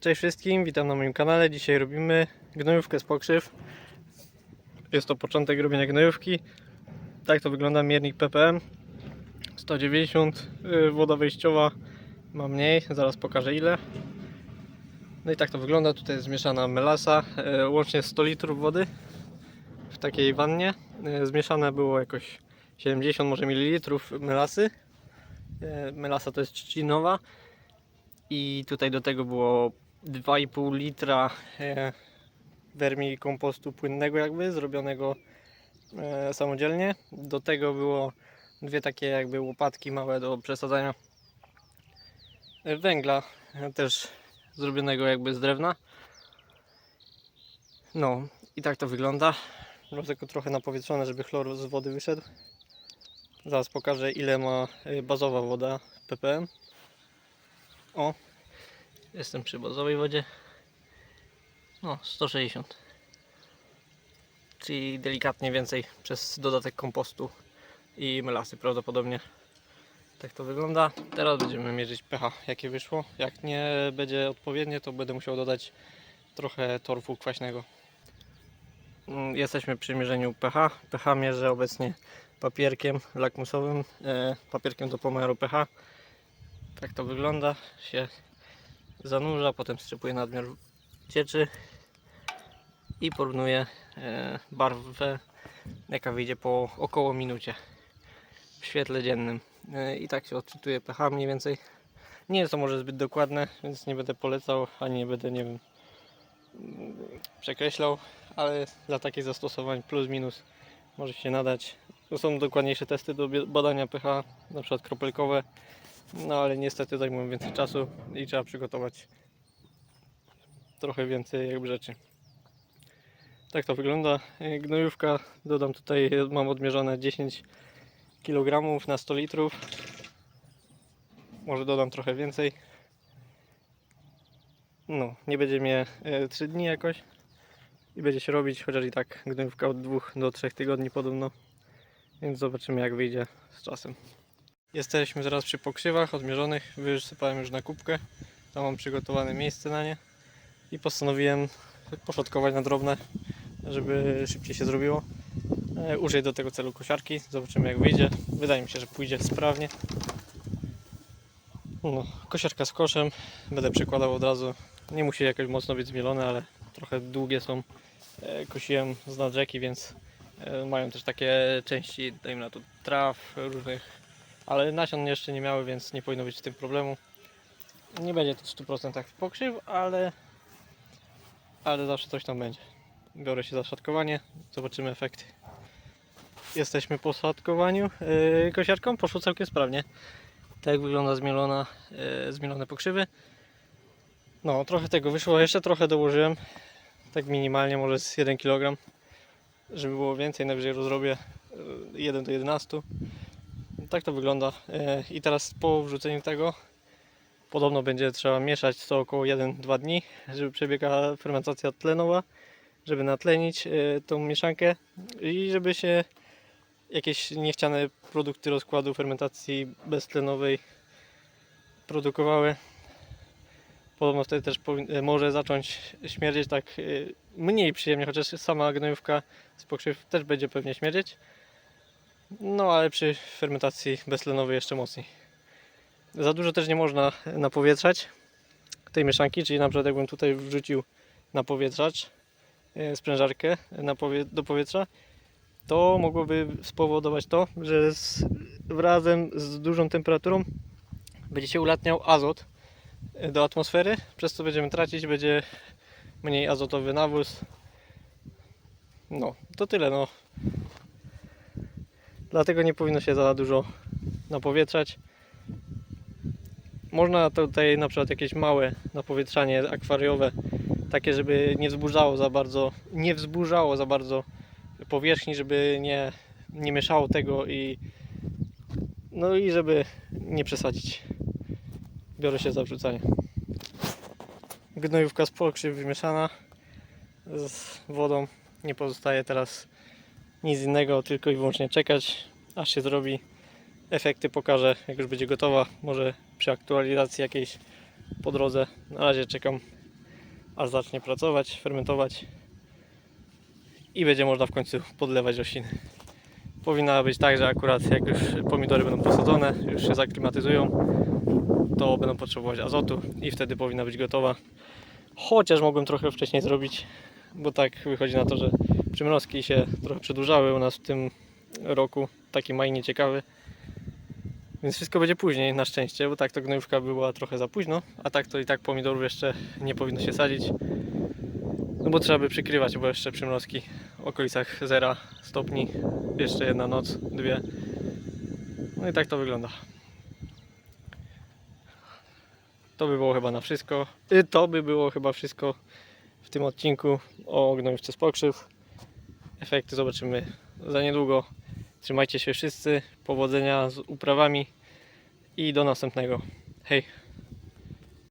Cześć wszystkim, witam na moim kanale. Dzisiaj robimy gnojówkę z pokrzyw. Jest to początek robienia gnojówki. Tak to wygląda miernik ppm. 190, yy, woda wejściowa ma mniej, zaraz pokażę ile. No i tak to wygląda, tutaj jest zmieszana melasa, yy, łącznie 100 litrów wody w takiej wannie. Yy, Zmieszane było jakoś 70 może mililitrów melasy. Melasa to jest trzcinowa. I tutaj do tego było 2,5 litra e, wermi kompostu płynnego jakby, zrobionego e, samodzielnie. Do tego było dwie takie jakby łopatki małe do przesadzania e, węgla, też zrobionego jakby z drewna. No i tak to wygląda. Dlatego trochę napowietrzone, żeby chlor z wody wyszedł. Zaraz pokażę ile ma bazowa woda ppm. O, Jestem przy bazowej wodzie. No, 160. Czyli delikatnie więcej przez dodatek kompostu i melasy prawdopodobnie. Tak to wygląda. Teraz będziemy mierzyć pH, jakie wyszło. Jak nie będzie odpowiednie, to będę musiał dodać trochę torfu kwaśnego. Mm, Jesteśmy przy mierzeniu pH. pH mierzę obecnie papierkiem lakmusowym, e, papierkiem do pomiaru pH. Tak to wygląda. Się zanurza, potem wstrzepuje nadmiar cieczy i porównuje e, barwę, jaka wyjdzie po około minucie w świetle dziennym. E, I tak się odczytuje pH mniej więcej. Nie jest to może zbyt dokładne, więc nie będę polecał, ani nie będę, nie wiem, przekreślał, ale dla takich zastosowań plus minus może się nadać. To są dokładniejsze testy do badania pH, na przykład kropelkowe, no ale niestety zajmują więcej czasu i trzeba przygotować trochę więcej jakby rzeczy. Tak to wygląda. E, Gnojówka, dodam tutaj, mam odmierzone 10 kg na 100 litrów. Może dodam trochę więcej. No, nie będzie mnie 3 dni jakoś. I będzie się robić, chociaż i tak gnojówka od 2 do 3 tygodni podobno. Więc zobaczymy jak wyjdzie z czasem. Jesteśmy zaraz przy pokrzywach odmierzonych. Wysypałem już na kubkę. Tam mam przygotowane miejsce na nie. I postanowiłem poszatkować na drobne, żeby szybciej się zrobiło. E, Użyję do tego celu kosiarki. Zobaczymy jak wyjdzie. Wydaje mi się, że pójdzie sprawnie. No, kosiarka z koszem. Będę przekładał od razu. Nie musi jakoś mocno być zmielone, ale trochę długie są. E, Kosiłem z nad rzeki, więc e, mają też takie części, dajmy na to traw różnych ale nasion jeszcze nie miały, więc nie powinno być z tym problemu. Nie będzie to w 100% pokrzyw, ale, ale zawsze coś tam będzie. Biorę się za szatkowanie, zobaczymy efekty. Jesteśmy po szatkowaniu yy, kosiarką, poszło całkiem sprawnie. Tak wygląda zmielona, yy, zmielone pokrzywy. No, trochę tego wyszło, jeszcze trochę dołożyłem. Tak minimalnie, może z 1 kg. Żeby było więcej, najwyżej rozrobię yy, 1 do 11 tak to wygląda. E, I teraz po wrzuceniu tego podobno będzie trzeba mieszać co około 1-2 dni, żeby przebiegała fermentacja tlenowa, żeby natlenić e, tą mieszankę i żeby się jakieś niechciane produkty rozkładu fermentacji beztlenowej produkowały. Podobno wtedy też e, może zacząć śmierdzieć tak mniej przyjemnie, chociaż sama gnojówka z pokrzyw też będzie pewnie śmierdzieć. No ale przy fermentacji beztlenowej jeszcze mocniej. Za dużo też nie można napowietrzać tej mieszanki, czyli na przykład jakbym tutaj wrzucił napowietrzacz, e, sprężarkę do powietrza, to mogłoby spowodować to, że z, razem z dużą temperaturą będzie się ulatniał azot e, do atmosfery, przez co będziemy tracić, będzie mniej azotowy nawóz. No, to tyle. No. Dlatego nie powinno się za dużo napowietrzać. Można tutaj na przykład jakieś małe napowietrzanie akwariowe, takie żeby nie wzburzało za bardzo, nie wzburzało za bardzo powierzchni, żeby nie, nie mieszało tego i no i żeby nie przesadzić. Biorę się za wrzucanie. Gnojówka z pokrzyw wymieszana z wodą. Nie pozostaje teraz nic innego, tylko i wyłącznie czekać, aż się zrobi. Efekty pokażę, jak już będzie gotowa. Może przy aktualizacji jakiejś po drodze. Na razie czekam aż zacznie pracować, fermentować i będzie można w końcu podlewać rośliny. Powinna być tak, że akurat jak już pomidory będą posadzone, już się zaklimatyzują, to będą potrzebować azotu i wtedy powinna być gotowa. Chociaż mogłem trochę wcześniej zrobić, bo tak wychodzi na to, że przymrozki się trochę przedłużały u nas w tym roku. Taki maj nieciekawy. Więc wszystko będzie później, na szczęście, bo tak to gnojówka była trochę za późno, a tak to i tak pomidorów jeszcze nie powinno się sadzić. No bo trzeba by przykrywać, bo jeszcze przymrozki w okolicach 0 stopni, jeszcze jedna noc, dwie. No i tak to wygląda. To by było chyba na wszystko. Y, To by było chyba wszystko w tym odcinku o gnojówce z pokrzyw. Efekty zobaczymy za niedługo. Trzymajcie się wszyscy, powodzenia z uprawami i do następnego. Hej!